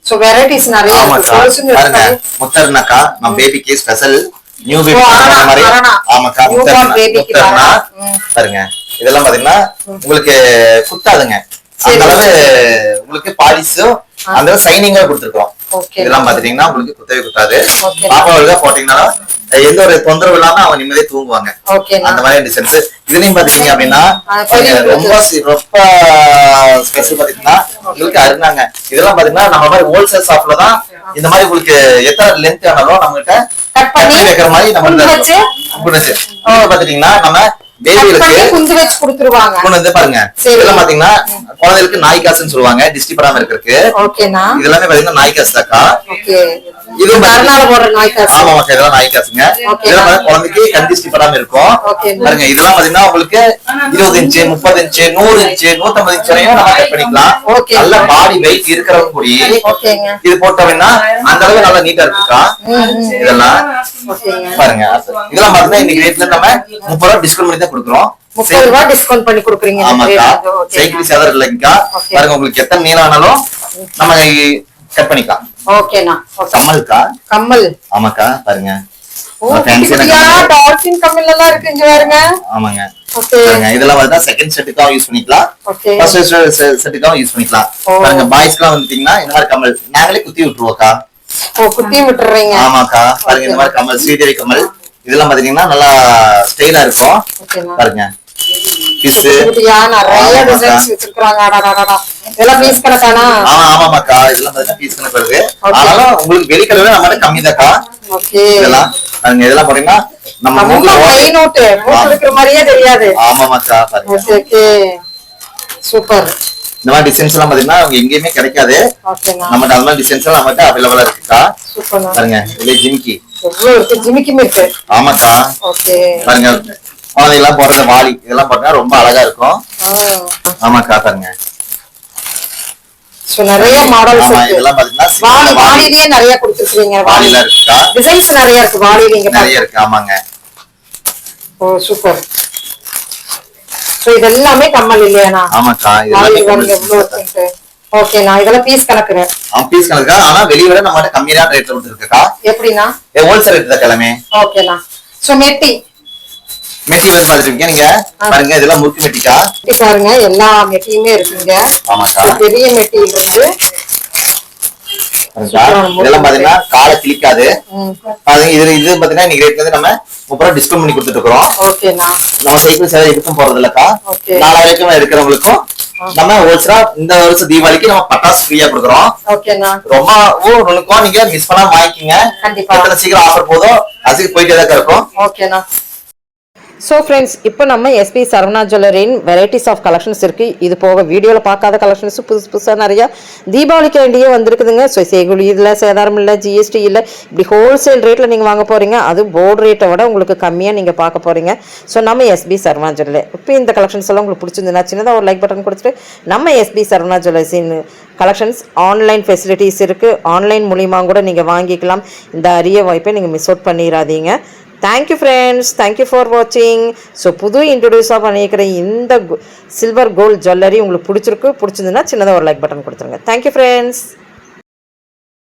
சோ வெரைட்டிஸ் நிறைய இருக்கு. பாருங்க முத்தர்னாக்கா நம்ம பேபிக்கு ஸ்பெஷல் நியூ பேபி மாதிரி. ஆமாக்கா முத்தர்னா. ம். பாருங்க. இதெல்லாம் பாத்தீங்கன்னா உங்களுக்கு குத்தாதுங்க. அந்த அளவு உங்களுக்கு பாலிஷும் அந்த அளவு சைனிங்கா கொடுத்துருக்கோம் இதெல்லாம் பாத்துட்டீங்கன்னா உங்களுக்கு குத்தவே குத்தாது. பாப்பாவுக்கு போட்டீங்கன்னா எந்த ஒரு தொந்தரவு இல்லாம அவங்க நிம்மதியா தூங்குவாங்க. அந்த மாதிரி டிசைன்ஸ் இதுலயும் பாத்தீங்க அப்படின்னா ரொம்ப ரொம்ப ஸ்பெஷல் பாத்தீங்கன்னா உங்களுக்கு அருந்தாங்க. இதெல்லாம் பாத்தீங்கன்னா நம்ம மாதிரி ஹோல்சேல் ஷாப்ல தான் இந்த மாதிரி உங்களுக்கு எத்தனை லென்த் ஆனாலும் நம்ம கிட்ட கட் பண்ணி வைக்கிற மாதிரி நம்ம பாத்துட்டீங்கன்னா நம்ம பேபிகளுக்கு குஞ்சு வச்சு கொடுத்துருவாங்க. கொண்டு வந்து பாருங்க. இதெல்லாம் பாத்தீங்கன்னா குழந்தைகளுக்கு நாய் காசுன்னு சொல்லுவாங்க டிஸ்டி படாம இருக்கிறதுக்கு. இதெல்லாமே பாத்தீங்கன்னா நாய் காசு தாக்கா. ஓகே. இது ஆமா இதெல்லாம் நாய் காசுங்க. இதெல்லாம் குழந்தைக்கு கண்டிஸ்டி படாம இருக்கும். பாருங்க இதெல்லாம் பாத்தீங்கன்னா உங்களுக்கு இருபது இன்ச்சு முப்பது இன்ச்சு நூறு இன்ச்சு நூத்தம்பது இன்ச்சு வரையும் நம்ம கட் பண்ணிக்கலாம். நல்ல பாடி வெயிட் இருக்கிறவங்க கூடி இது போட்டோம்னா அந்த அளவு நல்லா நீட்டா இருக்குக்கா இதெல்லாம் ஓகேங்க பாருங்க இதெல்லாம் பாத்தீங்கன்னா இன்னைக்கு ரேட்ல நம்ம முப்பது ரூபா டிஸ்கவுண்ட் பண்ணி தான் கொடுக்குறோம். முப்பது டிஸ்கவுண்ட் பண்ணி கொடுக்குறீங்க ஆமாக்கா. சைக்கிள் இல்லைங்கக்கா. பாருங்க உங்களுக்கு எத்தனை நீளம் ஆனாலும் நம்ம கட் பண்ணிக்கலாம். ஓகேண்ணா ஓகே. கம்மலுக்கா? கம்மல். ஆமாக்கா பாருங்க. இதெல்லாம் வந்து செகண்ட் செட்டுக்காகவும் யூஸ் பண்ணிக்கலாம். ஃபர்ஸ்ட் செட்டுக்காகவும் யூஸ் பண்ணிக்கலாம். பாருங்க பாய்ஸ்க்குலாம் வந்துட்டீங்கன்னா இந்த மாதிரி கமல் நாங்களே குத்தி விட்டுருவோக்கா. ஓ குட்டி விட்டுறீங்க. ஆமாக்கா. பாருங்க இந்த மாதிரி கமல் ஸ்ரீதேவி கமல் இதெல்லாம் பாத்தீங்கன்னா நல்லா ஸ்டைலா இருக்கும். பாருங்க. பிஸ் குட்டியா நிறைய ஆமாக்கா. டிசைன்ஸ் வச்சிருக்காங்க அடடடடா. இதெல்லாம் பீஸ் கணக்கானா ஆமா ஆமாமாக்கா இதெல்லாம் பாத்தீங்கன்னா பீஸ் கணக்கு வருது உங்களுக்கு வெளிக்கடவே நம்ம கம்மி தாக்கா ஓகே. இதெல்லாம் பாத்தீங்கன்னா நம்ம கை நோட்டு. இருக்கிற மாதிரியே தெரியாது. ஆமாமாக்கா பாருங்க. Okay super. இந்த மாதிரி டிசைன்ஸ் எல்லாம் பாத்தீங்கன்னா அவங்க எங்கேயுமே கிடைக்காது. நம்மகிட்ட அந்த மாதிரி டிசைன்ஸ் எல்லாம் நம்மகிட்ட அவைலபிளா இருக்குக்கா. பாருங்க இதுல ஜிமிக்கி. எவ்வளவு இருக்கு? ஆமாக்கா ஓகே. பாருங்க. குழந்தைங்கலாம் போடுற வாளி இதெல்லாம் பாத்தீங்கன்னா ரொம்ப அழகா இருக்கும். ஆமாக்கா பாருங்க சோ நிறைய மாடல்ஸ் ஆமா இருக்கு. வாலி வாலிலேயே நிறைய கொடுத்துருக்கீங்க. வாலி வாளில இருக்குக்கா டிசைன்ஸ் நிறைய இருக்கு. வாலில இங்க நிறைய இருக்கு ஆமாங்க. ஓ சூப்பர் சோ இது எல்லாமே கம்மல் இல்லையாண்ணா? ஆமாக்கா வாலி எவ்வளவு இருக்குன்ட்டு. ஓகேண்ணா இதெல்லாம் பீஸ் கணக்குறேன் பீஸ் கணக்கா ஆனா வெளிய விட நம்மகிட்ட கம்மியான ரேட்ல கொடுத்துருக்கா எப்படின்னா ஹோல்சேல் ரேட் தான் கிழமை. ஓகேண்ணா சோ மெட்டி. மெட்டீரியல் பாத்துருக்கீங்க நீங்க? பாருங்க இதெல்லாம் முறுக்கு மெட்டிக்கா? மெட்டி பாருங்க எல்லா மெட்டியுமே இருக்குங்க. ஆமாக்கா பெரிய மெட்டியில் இருந்து. இதெல்லாம் பாத்தீங்கன்னா காலை கிளிக்காது இது இது பாத்தீங்கன்னா இன்னைக்கு ரேட்ல நம்ம முப்பது ரூபா டிஸ்கவுண்ட் பண்ணி கொடுத்துட்டு இருக்கோம் ஓகேண்ணா நம்ம சைக்கிள் சேவை போறது இல்லக்கா Okay. நாலாயிரம் எடுக்கிறவங்களுக்கும் நம்ம ஹோல்சேலா இந்த வருஷம் தீபாவளிக்கு நம்ம பட்டாசு ஃப்ரீயா கொடுக்குறோம். ஓகேண்ணா ரொம்ப நுணுக்கம் நீங்க மிஸ் பண்ணாம வாங்கிக்கீங்க. சீக்கிரம் ஆஃபர் போதும் அதுக்கு போயிட்டே தான் இருக்கும். ஸோ ஃப்ரெண்ட்ஸ் இப்போ நம்ம எஸ்பி சரவணா ஜுவல்லரின் வெரைட்டிஸ் ஆஃப் கலெக்ஷன்ஸ் இருக்குது இது போக வீடியோவில் பார்க்காத கலெக்ஷன்ஸ் புதுசு புதுசாக நிறையா தீபாவளிக்கு வேண்டியே வந்திருக்குதுங்க. ஸோ சேகுலி இதில் சேதாரம் இல்லை ஜிஎஸ்டி இல்லை இப்படி ஹோல்சேல் ரேட்டில் நீங்கள் வாங்க போகிறீங்க அது போர்டு ரேட்டை விட உங்களுக்கு கம்மியாக நீங்கள் பார்க்க போகிறீங்க ஸோ நம்ம எஸ்பி சரவணா ஜுவல்லரி இப்போ இந்த கலெக்ஷன்ஸ் எல்லாம் உங்களுக்கு பிடிச்சிருந்துன்னா சின்னதாக ஒரு லைக் பட்டன் கொடுத்துட்டு நம்ம எஸ்பி சரவணா ஜுவல்லர்ஸின் கலெக்ஷன்ஸ் ஆன்லைன் ஃபெசிலிட்டிஸ் இருக்குது ஆன்லைன் மூலியமாக கூட நீங்கள் வாங்கிக்கலாம். இந்த அரிய வாய்ப்பை நீங்கள் மிஸ் அவுட் பண்ணிடாதீங்க. Thank you friends thank you for வாட்சிங் ஸோ புது இன்ட்ரடியூஸாக பண்ணியிருக்கிற இந்த சில்வர் கோல்டு ஜுவல்லரி உங்களுக்கு பிடிச்சிருக்கு. பிடிச்சிருந்துன்னா சின்னதாக ஒரு லைக் பட்டன் கொடுத்துருங்க. Thank you friends